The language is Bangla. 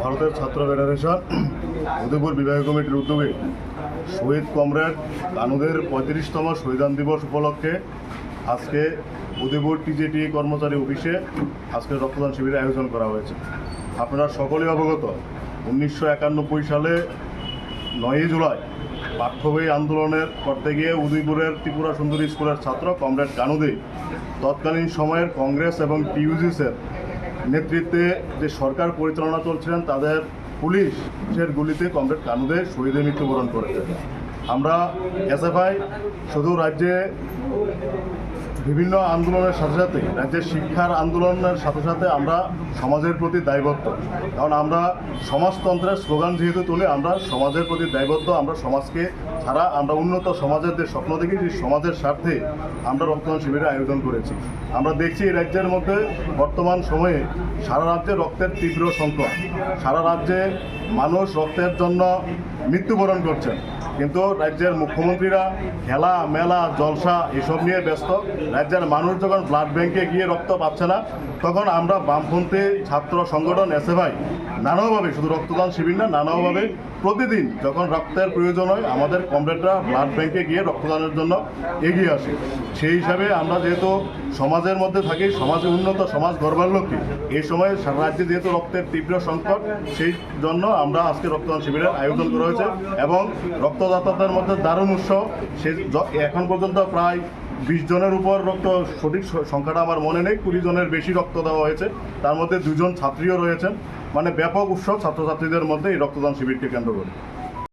ভারতের ছাত্র ফেডারেশন, উদয়পুর বিভাগীয় কমিটির উদ্যোগে শহীদ কমরেড কানুদের পঁয়ত্রিশতম শহীদান দিবস উপলক্ষে আজকে উদয়পুর টিজেটি কর্মচারী অফিসে আজকে রক্তদান শিবিরের আয়োজন করা হয়েছে। আপনারা সকলেই অবগত, উনিশশো একানব্বই সালে নয়ই জুলাই পাঠ্য বই আন্দোলনের করতে গিয়ে উদয়পুরের ত্রিপুরা সুন্দরী স্কুলের ছাত্র কমরেড কানুদে তৎকালীন সময়ের কংগ্রেস এবং টিউজিসের নেতৃত্বে যে সরকার পরিচালনা চলছিলেন তাদের পুলিশের গুলিতে কমরেড কানুদে শহীদে মৃত্যুবরণ করেছে। আমরা এসএফআই, শুধু রাজ্যে বিভিন্ন আন্দোলনের সাথে সাথে, রাজ্যের শিক্ষার আন্দোলনের সাথে সাথে আমরা সমাজের প্রতি দায়বদ্ধ। কারণ আমরা সমাজতন্ত্রের স্লোগান যেহেতু তুলে আমরা সমাজের প্রতি দায়বদ্ধ, আমরা সমাজকে ছাড়া আমরা উন্নত সমাজের স্বপ্ন দেখি, সেই সমাজের স্বার্থে আমরা রক্তদান শিবিরের আয়োজন করেছি। আমরা দেখছি এই রাজ্যের মধ্যে বর্তমান সময়ে সারা রাজ্যে রক্তের তীব্র সংকট। সারা রাজ্যে মানুষ রক্তের জন্য মৃত্যুবরণ করছেন। কিন্তু রাজ্যের মুখ্যমন্ত্রীরা খেলা, মেলা, জলসা এসব নিয়ে ব্যস্ত। রাজ্যের মানুষ যখন ব্লাড ব্যাংকে গিয়ে রক্ত পাচ্ছে না, তখন আমরা বামপন্থী ছাত্র সংগঠন এসএফআই নানাভাবে, শুধু রক্তদান শিবির না, নানাভাবে প্রতিদিন যখন রক্তের প্রয়োজন হয়, আমাদের কমরেডরা ব্লাড ব্যাংকে গিয়ে রক্তদানের জন্য এগিয়ে আসে। সেই হিসাবে আমরা যেহেতু সমাজের মধ্যে থাকি, সমাজে উন্নত, সমাজ গড়বার লক্ষ্যে এই সময় সারা রাজ্যে যেহেতু রক্তের তীব্র সংকট, সেই জন্য আমরা আজকে রক্তদান শিবিরের আয়োজন করা হয়েছে এবং রক্তদাতাদের মধ্যে দারুণ উৎসাহ। সে এখন পর্যন্ত প্রায় বিশ জনের উপর রক্ত সঠিক সংখ্যাটা আমার মনে নেই, কুড়ি জনের বেশি রক্ত দেওয়া হয়েছে। তার মধ্যে দুজন ছাত্রীও রয়েছেন। মানে ব্যাপক উৎসব ছাত্রছাত্রীদের মধ্যে এই রক্তদান শিবিরকে কেন্দ্র করে।